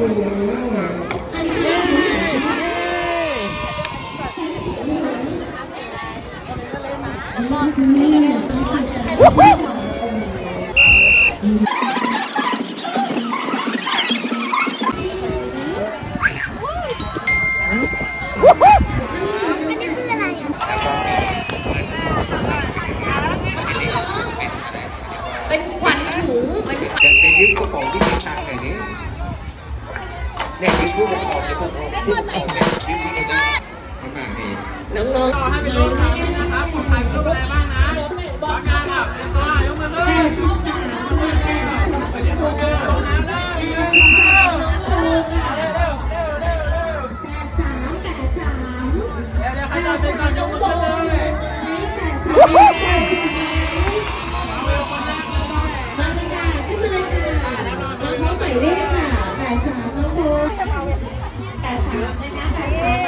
เป็นขวัญถุงเป็นขวัญ จะยึดกระเป๋าที่มีตังค์ไง เนี่ยยืมผู้ปกครองจะผู้ปกครองผู้ปกครองเนี่ยยืมที่เขาได้มันมาดีน้องให้ไปลงทางนี้นะครับของใครก็อะไรบ้างนะรักงานอะเป็นตัวยกมือเลยสามแปดสามเดี๋ยวให้เราเซ็นก่อนยกมือ 那两百一。